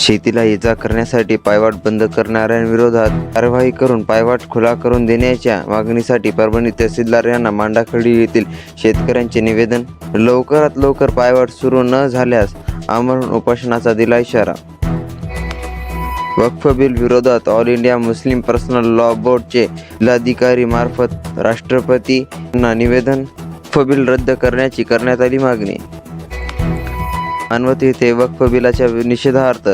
शेतीला इजा करण्यासाठी पायवाट बंद करणाऱ्यांविरोधात कारवाई करून पायवाट खुला करून देण्याच्या मागणीसाठी परभणी तहसीलदार यांना मांडाखडी येथील शेतकऱ्यांचे निवेदन. लवकरात लवकर पायवाट सुरू न झाल्यास आमरण उपोषणाचा दिला इशारा. वक्फ बिल विरोधात all India Muslim personal law बोर्डचे जिल्हाधिकारी मार्फत राष्ट्रपतींना निवेदन. वक्फ बिल रद्द करण्याची करण्यात आली मागणी. मानवत येथे वक्फ बिलाच्या निषेधार्थ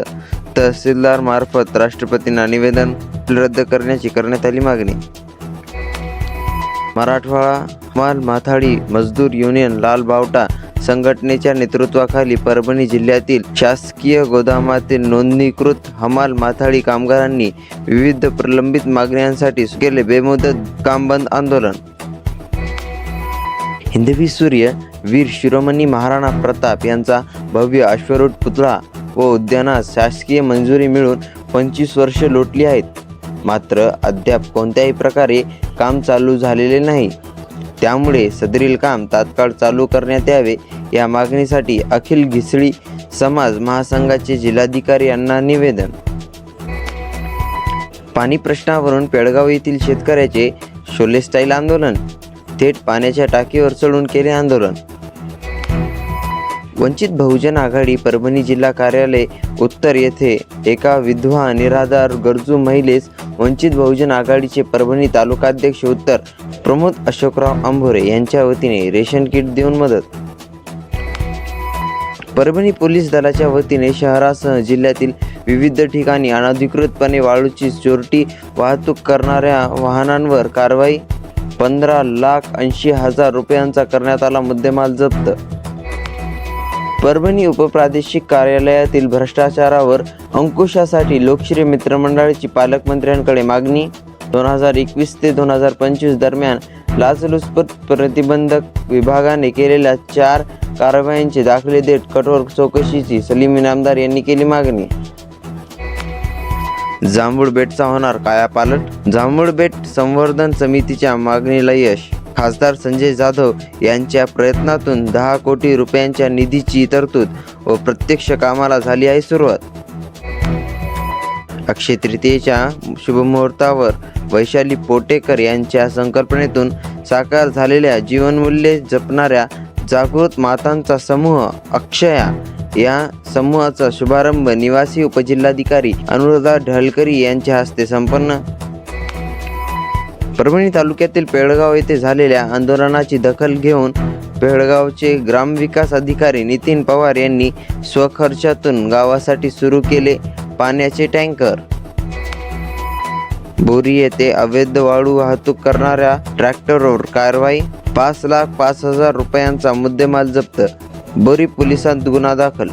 तहसीलदार मार्फत राष्ट्रपतींना निवेदन रद्द करण्याची करण्यात आली मागणी. मराठवाडा माल माथाडी मजदूर युनियन लाल बावटा संघटनेच्या नेतृत्वाखाली परभणी जिल्ह्यातील शासकीय गोदामातील नोंदणीकृत हमाल माथाडी कामगारांनी विविध प्रलंबित मागण्यांसाठी केले बेमुदत कामबंद आंदोलन. हिंदवी सूर्य वीर शिरोमणी महाराणा प्रताप यांचा भव्य अश्वरूढ पुतळा व उद्यानास शासकीय मंजुरी मिळून पंचवीस वर्ष लोटली आहेत. मात्र अद्याप कोणत्याही प्रकारे काम चालू झालेले नाही. त्यामुळे सदरील काम तात्काळ चालू करण्यात यावे या मागणीसाठी अखिल घिसळी समाज महासंघाचे जिल्हाधिकारी यांना निवेदन. पाणी प्रश्नावरून पेडगाव येथील शेतकऱ्याचे शोले स्टाईल आंदोलन थेट पाण्याच्या टाकीवर चढून केले आंदोलन. वंचित बहुजन आघाडी परभणी जिल्हा कार्यालय उत्तर येथे एका विधवा निराधार गरजू महिलेस वंचित बहुजन आघाडीचे परभणी तालुकाध्यक्ष उत्तर प्रमोद अशोकराव आंभोरे यांच्या वतीने रेशन किट देऊन मदत. परभणी पोलीस दलाच्या वतीने शहरासह जिल्ह्यातील विविध ठिकाणी अनधिकृतपणे वाळूची चोरटी वाहतूक करणाऱ्या वाहनांवर कारवाई पंधरा लाख ऐंशी हजार रुपयांचा करण्यात आला मुद्देमाल जप्त. परभणी उपप्रादेशिक कार्यालयातील भ्रष्टाचारावर अंकुशासाठी लोकश्री मित्रमंडळाची पालकमंत्र्यांकडे मागणी. दोन हजार एकवीस ते दोन हजार पंचवीस दरम्यान लाचलुचपत प्रतिबंधक विभागाने केलेल्या चार कारवायांचे दाखले देत कठोर चौकशीची सलीम इनामदार यांनी केली मागणी. जांभूळ बेटचा होणार कायापालट? जांभूळ बेट संवर्धन समितीच्या मागणीला यश. खासदार संजय जाधव यांच्या प्रयत्नातून दहा कोटी रुपयांच्या निधीची तरतूद व प्रत्यक्ष कामाला झाली आहे सुरुवात. अक्षय तृतीयेच्या शुभमुहूर्तावर वैशाली पोटेकर यांच्या संकल्पनेतून साकार झालेल्या जीवनमूल्ये जपणाऱ्या जागृत मातांचा समूह अक्षया या समूहाचा शुभारंभ निवासी उपजिल्हाधिकारी अनुराधा ढलकरी यांच्या हस्ते संपन्न. परभणी तालुक्यातील पेडगाव येथे झालेल्या आंदोलनाची दखल घेऊन पेडगावचे ग्रामविकास अधिकारी नितीन पवार यांनी स्वखर्चातून गावासाठी सुरू केले पाण्याचे टँकर. बोरी येथे अवैध वाळू वाहतूक करणाऱ्या ट्रॅक्टरवर कारवाई पाच लाख पाच हजार रुपयांचा मुद्देमाल जप्त बोरी पोलिसांत गुन्हा दाखल